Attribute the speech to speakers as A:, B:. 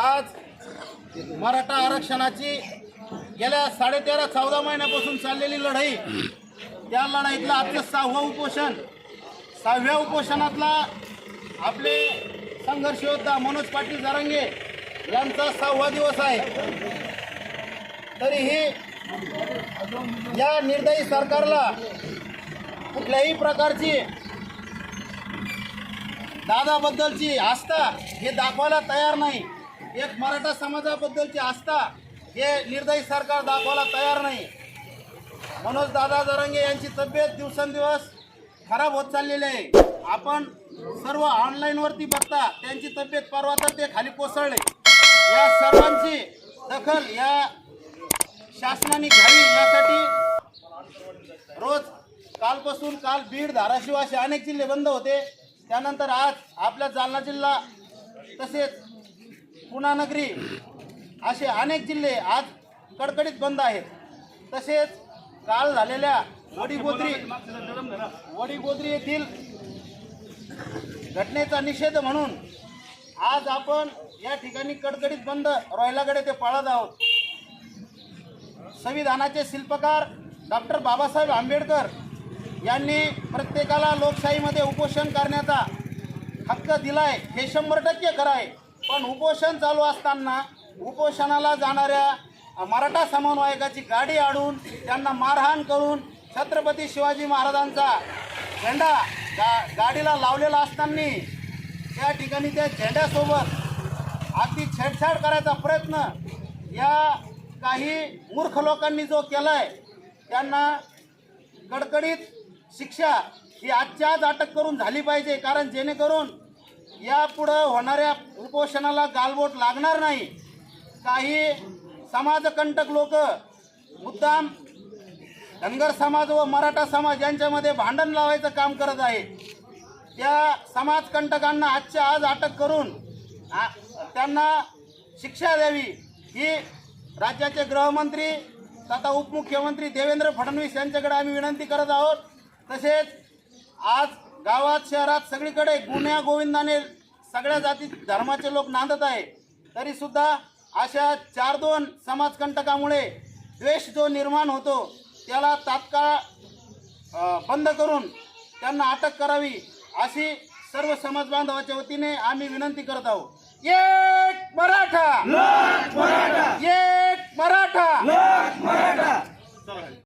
A: आज मराठा आरक्षणाची गेल्या साडेतेरा चौदा महिन्यापासून चाललेली लढाई त्या लढाईतलं आजचं सहावं उपोषण. सहाव्या उपोषणातला आपले संघर्ष योद्धा मनोज पाटील जारंगे यांचा सहावा दिवस आहे. तरीही या निर्दयी सरकारला कुठल्याही प्रकारची दादाबद्दलची आस्था हे दाखवायला तयार नाही. एक मराठा समाजाबद्दलची आस्था हे निर्दयी सरकार दाखवायला तयार नाही. मनोज दादा जरंगे यांची तब्येत दिवसेंदिवस खराब होत चाललेली आहे. आपण सर्व ऑनलाईनवरती बघता त्यांची तब्येत परवा तर ते खाली कोसळले. या सर्वांची दखल या शासनाने घ्यावी यासाठी रोज कालपासून काल बीड धाराशिव असे अनेक जिल्हे बंद होते. त्यानंतर आज आपल्या जालना जिल्हा तसेच पुणा नगरी असे अनेक जिल्हे आज कडकडीत बंद आहेत. तसेच काल झालेल्या वडीगोद्री वडीगोद्री येथील घटनेचा निषेध म्हणून आज आपण या ठिकाणी कडकडीत बंद रॉयलाकडे ते पाळत आहोत. संविधानाचे शिल्पकार डॉक्टर बाबासाहेब आंबेडकर यांनी प्रत्येकाला लोकशाहीमध्ये उपोषण करण्याचा हक्क दिलाय हे शंभर टक्के खरं आहे. पण उपोषण चालू असताना उपोषणाला जाणाऱ्या मराठा समन्वयकाची गाडी आडून त्यांना मारहाण करून छत्रपती शिवाजी महाराजांचा झेंडा गा गाडीला लावलेला असताना त्या ठिकाणी त्या झेंड्यासोबत अगदी छेडछाड करायचा प्रयत्न या काही मूर्ख लोकांनी जो केला आहे त्यांना कडकडीत शिक्षा ही आजच्या आज अटक करून झाली पाहिजे कारण जेणेकरून यापुढं होणाऱ्या उपोषणाला गालबोट लागणार नाही. काही समाजकंटक लोक मुद्दाम धनगर समाज व मराठा समाज यांच्यामध्ये भांडण लावायचं काम करत आहे त्या समाजकंटकांना आजच्या आज अटक करून आ- त्यांना शिक्षा द्यावी ही राज्याचे गृहमंत्री तथा उपमुख्यमंत्री देवेंद्र फडणवीस यांच्याकडे आम्ही विनंती करत आहोत. तसेच आज गावात शहरात सगळीकडे गुन्ह्या गोविंदाने सगळ्या जाती धर्माचे लोक नांदत आहे. तरीसुद्धा अशा चार दोन समाजकंटकामुळे द्वेष जो निर्माण होतो त्याला तात्काळ बंद करून त्यांना अटक करावी अशी सर्व समाज बांधवाच्या वतीने आम्ही विनंती करत आहोत. एक मराठा!